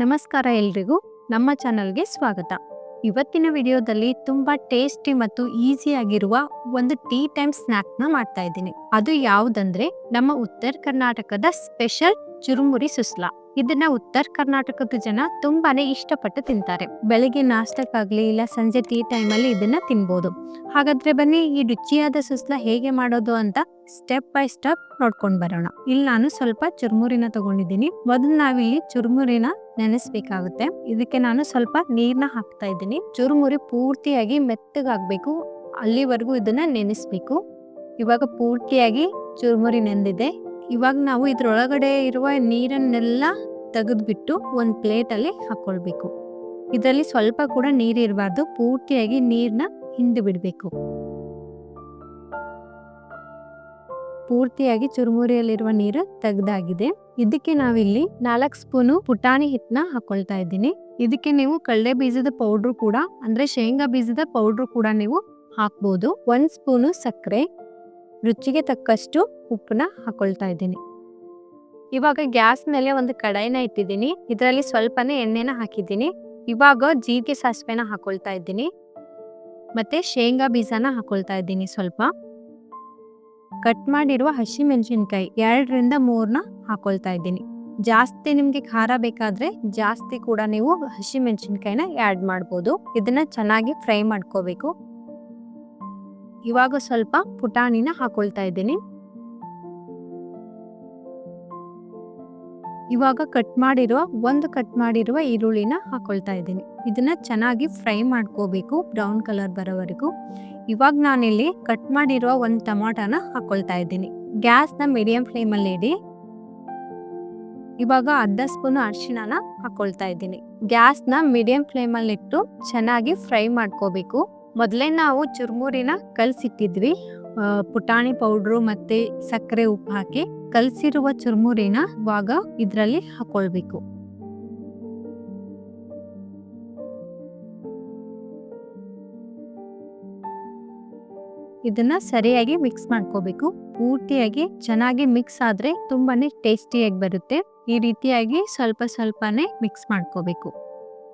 ನಮಸ್ಕಾರ ಎಲ್ರಿಗೂ ನಮ್ಮ ಚಾನಲ್ಗೆ ಸ್ವಾಗತ. ಇವತ್ತಿನ ವಿಡಿಯೋದಲ್ಲಿ ತುಂಬಾ ಟೇಸ್ಟಿ ಮತ್ತು ಈಸಿ ಆಗಿರುವ ಒಂದು ಟೀ ಟೈಮ್ ಸ್ನಾಕ್ನ ಮಾಡ್ತಾ ಇದ್ದೀನಿ. ಅದು ಯಾವುದಂದ್ರೆ ನಮ್ಮ ಉತ್ತರ ಕರ್ನಾಟಕದ ಸ್ಪೆಷಲ್ ಚುರುಮುರಿ ಸುಸ್ಲಾ. ಇದನ್ನ ಉತ್ತರ ಕರ್ನಾಟಕದ ಜನ ತುಂಬಾನೇ ಇಷ್ಟಪಟ್ಟು ತಿಂತಾರೆ. ಬೆಳಿಗ್ಗೆ ನಾಷ್ಟಕ್ಕಾಗ್ಲಿ ಇಲ್ಲ ಸಂಜೆ ಟೀ ಟೈಮ್ ಅಲ್ಲಿ ಇದನ್ನ ತಿನ್ಬೋದು. ಹಾಗಾದ್ರೆ ಬನ್ನಿ, ಈ ರುಚಿಯಾದ ಸುಸ್ಲ ಹೇಗೆ ಮಾಡೋದು ಅಂತ ಸ್ಟೆಪ್ ಬೈ ಸ್ಟೆಪ್ ನೋಡ್ಕೊಂಡ್ ಬರೋಣ. ಇಲ್ಲಿ ನಾನು ಸ್ವಲ್ಪ ಚುರುಮುರಿನ ತಗೊಂಡಿದ್ದೀನಿ. ಮೊದಲು ನಾವಿಲ್ಲಿ ಚುರುಮುರಿನ ನೆನೆಸ್ಬೇಕಾಗುತ್ತೆ. ಇದಕ್ಕೆ ನಾನು ಸ್ವಲ್ಪ ನೀರ್ನ ಹಾಕ್ತಾ ಇದ್ದೀನಿ. ಚುರುಮುರಿ ಪೂರ್ತಿಯಾಗಿ ಮೆತ್ತಗಾಗ್ಬೇಕು. ಅಲ್ಲಿವರೆಗೂ ಇದನ್ನ ನೆನೆಸ್ಬೇಕು. ಇವಾಗ ಪೂರ್ತಿಯಾಗಿ ಚುರುಮುರಿ ನೆಂದಿದೆ. ಇವಾಗ ನಾವು ಇದ್ರೊಳಗಡೆ ಇರುವ ನೀರನ್ನೆಲ್ಲ ತೆಗೆದ್ಬಿಟ್ಟು ಒಂದು ಪ್ಲೇಟಲ್ಲಿ ಹಾಕ್ಕೊಳ್ಬೇಕು ಇದರಲ್ಲಿ ಸ್ವಲ್ಪ ಕೂಡ ನೀರಿರಬಾರ್ದು ಪೂರ್ತಿಯಾಗಿ ನೀರನ್ನ ಹಿಂಡಿ ಬಿಡಬೇಕು. ಪೂರ್ತಿಯಾಗಿ ಚುರುಮುರಿಯಲ್ಲಿರುವ ನೀರು ತೆಗ್ದಾಗಿದೆ. ಇದಕ್ಕೆ ನಾವಿಲ್ಲಿ ನಾಲ್ಕು ಸ್ಪೂನು ಪುಟಾಣಿ ಹಿಟ್ಟನ್ನ ಹಾಕೊಳ್ತಾ ಇದ್ದೀನಿ. ಇದಕ್ಕೆ ನೀವು ಕಳ್ಳೆ ಬೀಜದ ಪೌಡ್ರು ಕೂಡ, ಅಂದ್ರೆ ಶೇಂಗಾ ಬೀಜದ ಪೌಡ್ರು ಕೂಡ ನೀವು ಹಾಕ್ಬೋದು. ಒಂದ್ ಸ್ಪೂನು ಸಕ್ಕರೆ ರುಚಿಗೆ ತಕ್ಕಷ್ಟು ಉಪ್ಪನ್ನ ಹಾಕೊಳ್ತಾ ಇದ್ದೀನಿ. ಇವಾಗ ಗ್ಯಾಸ್ ಮೇಲೆ ಒಂದು ಕಡಾಯಿನ ಇಟ್ಟಿದ್ದೀನಿ. ಇದರಲ್ಲಿ ಸ್ವಲ್ಪನೇ ಎಣ್ಣೆನ ಹಾಕಿದ್ದೀನಿ. ಇವಾಗ ಜೀರಿಗೆ ಸಾಸಿವೆನ ಹಾಕೊಳ್ತಾ ಇದ್ದೀನಿ. ಮತ್ತೆ ಶೇಂಗಾ ಬೀಜನ ಹಾಕೊಳ್ತಾ ಇದ್ದೀನಿ ಸ್ವಲ್ಪ. ಕಟ್ ಮಾಡಿರುವ ಹಸಿ ಮೆಣಸಿನ್ಕಾಯಿ ಎರಡರಿಂದ ಮೂರನ್ನ ಹಾಕೊಳ್ತಾ ಇದ್ದೀನಿ. ಜಾಸ್ತಿ ನಿಮಗೆ ಖಾರ ಬೇಕಾದ್ರೆ ಜಾಸ್ತಿ ಕೂಡ ನೀವು ಹಸಿ ಮೆಣಸಿನ್ಕಾಯಿನ ಆ್ಯಡ್ ಮಾಡ್ಬೋದು. ಇದನ್ನ ಚೆನ್ನಾಗಿ ಫ್ರೈ ಮಾಡ್ಕೋಬೇಕು. ಇವಾಗ ಸ್ವಲ್ಪ ಪುಟಾಣಿನ ಹಾಕೊಳ್ತಾ ಇದ್ದೀನಿ. ಇವಾಗ ಕಟ್ ಮಾಡಿರುವ, ಒಂದು ಕಟ್ ಮಾಡಿರುವ ಈರುಳ್ಳಿನ ಹಾಕೊಳ್ತಾ ಇದ್ದೀನಿ. ಇದನ್ನ ಚೆನ್ನಾಗಿ ಫ್ರೈ ಮಾಡ್ಕೋಬೇಕು, ಬ್ರೌನ್ ಕಲರ್ ಬರೋವರೆಗೂ. ಇವಾಗ ನಾನಿಲ್ಲಿ ಕಟ್ ಮಾಡಿರುವ ಒಂದು ಟೊಮಾಟೋನ ಹಾಕೊಳ್ತಾ ಇದ್ದೀನಿ. ಗ್ಯಾಸ್ನ ಮೀಡಿಯಂ ಫ್ಲೇಮಲ್ಲಿ ಇಡಿ. ಇವಾಗ ಅರ್ಧ ಸ್ಪೂನ್ ಅರಿಶಿಣನ ಹಾಕೊಳ್ತಾ ಇದ್ದೀನಿ. ಗ್ಯಾಸ್ನ ಮೀಡಿಯಂ ಫ್ಲೇಮಲ್ಲಿಟ್ಟು ಚೆನ್ನಾಗಿ ಫ್ರೈ ಮಾಡ್ಕೋಬೇಕು. ಮೊದಲೇ ನಾವು ಚುರುಮುರಿನ ಕಲಸಿಟ್ಟಿದ್ವಿ. ಪುಟಾಣಿ ಪೌಡ್ರು ಮತ್ತೆ ಸಕ್ಕರೆ ಉಪ್ಪು ಹಾಕಿ ಕಲಸಿರುವ ಚುರುಮುರಿನ ಇವಾಗ ಇದರಲ್ಲಿ ಹಾಕೊಳ್ಬೇಕು. ಇದನ್ನ ಸರಿಯಾಗಿ ಮಿಕ್ಸ್ ಮಾಡ್ಕೋಬೇಕು. ಪೂರ್ತಿಯಾಗಿ ಚೆನ್ನಾಗಿ ಮಿಕ್ಸ್ ಆದ್ರೆ ತುಂಬಾನೇ ಟೇಸ್ಟಿಯಾಗಿ ಬರುತ್ತೆ. ಈ ರೀತಿಯಾಗಿ ಸ್ವಲ್ಪ ಸ್ವಲ್ಪನೇ ಮಿಕ್ಸ್ ಮಾಡ್ಕೋಬೇಕು.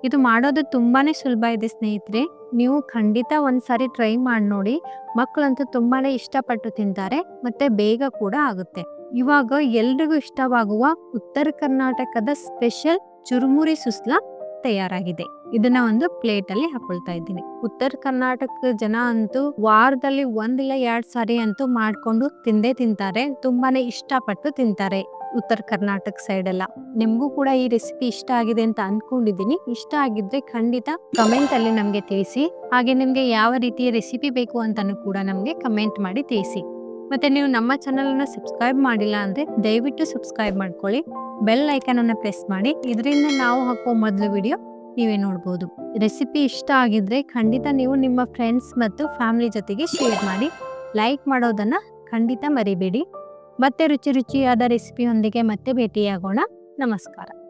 ಇದು ಮಾಡೋದು ತುಂಬಾನೇ ಸುಲಭ ಇದೆ ಸ್ನೇಹಿತರೆ. ನೀವು ಖಂಡಿತ ಒಂದ್ಸಾರಿ ಟ್ರೈ ಮಾಡಿ ನೋಡಿ. ಮಕ್ಕಳಂತೂ ತುಂಬಾನೇ ಇಷ್ಟಪಟ್ಟು ತಿಂತಾರೆ, ಮತ್ತೆ ಬೇಗ ಕೂಡ ಆಗುತ್ತೆ. ಇವಾಗ ಎಲ್ರಿಗೂ ಇಷ್ಟವಾಗುವ ಉತ್ತರ ಕರ್ನಾಟಕದ ಸ್ಪೆಷಲ್ ಚುರುಮುರಿ ಸುಸ್ಲಾ ತಯಾರಾಗಿದೆ. ಇದನ್ನ ಒಂದು ಪ್ಲೇಟ್ ಅಲ್ಲಿ ಹಾಕೊಳ್ತಾ ಇದ್ದೀನಿ. ಉತ್ತರ ಕರ್ನಾಟಕದ ಜನ ಅಂತೂ ವಾರದಲ್ಲಿ ಒಂದಿಲ್ಲ ಎರಡ್ ಸಾರಿ ಅಂತೂ ಮಾಡ್ಕೊಂಡು ತಿಂದೇ ತಿಂತಾರೆ. ತುಂಬಾನೇ ಇಷ್ಟಪಟ್ಟು ತಿಂತಾರೆ. ಉತ್ತರ ಕರ್ನಾಟಕ ಸೈಡ್ ಎಲ್ಲ. ನಿಮ್ಗೂ ಕೂಡ ಈ ರೆಸಿಪಿ ಇಷ್ಟ ಆಗಿದೆ ಅಂತ ಅನ್ಕೊಂಡಿದ್ದೀನಿ. ಇಷ್ಟ ಆಗಿದ್ರೆ ಖಂಡಿತ ಕಮೆಂಟ್ ಅಲ್ಲಿ ನಮ್ಗೆ ತಿಳಿಸಿ. ಹಾಗೆ ನಿಮಗೆ ಯಾವ ರೀತಿಯ ರೆಸಿಪಿ ಬೇಕು ಅಂತಾನು ಕೂಡ ನಮಗೆ ಕಮೆಂಟ್ ಮಾಡಿ ತಿಳಿಸಿ. ಮತ್ತೆ ನೀವು ನಮ್ಮ ಚಾನಲ್ ಅನ್ನ ಸಬ್ಸ್ಕ್ರೈಬ್ ಮಾಡಿಲ್ಲ ಅಂದ್ರೆ ದಯವಿಟ್ಟು ಸಬ್ಸ್ಕ್ರೈಬ್ ಮಾಡ್ಕೊಳ್ಳಿ. ಬೆಲ್ ಐಕನ್ ಅನ್ನ ಪ್ರೆಸ್ ಮಾಡಿ. ಇದರಿಂದ ನಾವು ಹಾಕುವ ಮೊದಲು ವಿಡಿಯೋ ನೀವೇ ನೋಡ್ಬೋದು. ರೆಸಿಪಿ ಇಷ್ಟ ಆಗಿದ್ರೆ ಖಂಡಿತ ನೀವು ನಿಮ್ಮ ಫ್ರೆಂಡ್ಸ್ ಮತ್ತು ಫ್ಯಾಮಿಲಿ ಜೊತೆಗೆ ಶೇರ್ ಮಾಡಿ. ಲೈಕ್ ಮಾಡೋದನ್ನ ಖಂಡಿತ ಮರಿಬೇಡಿ. ಮತ್ತೆ ರುಚಿ ರುಚಿಯಾದ ರೆಸಿಪಿಯೊಂದಿಗೆ ಮತ್ತೆ ಭೇಟಿಯಾಗೋಣ. ನಮಸ್ಕಾರ.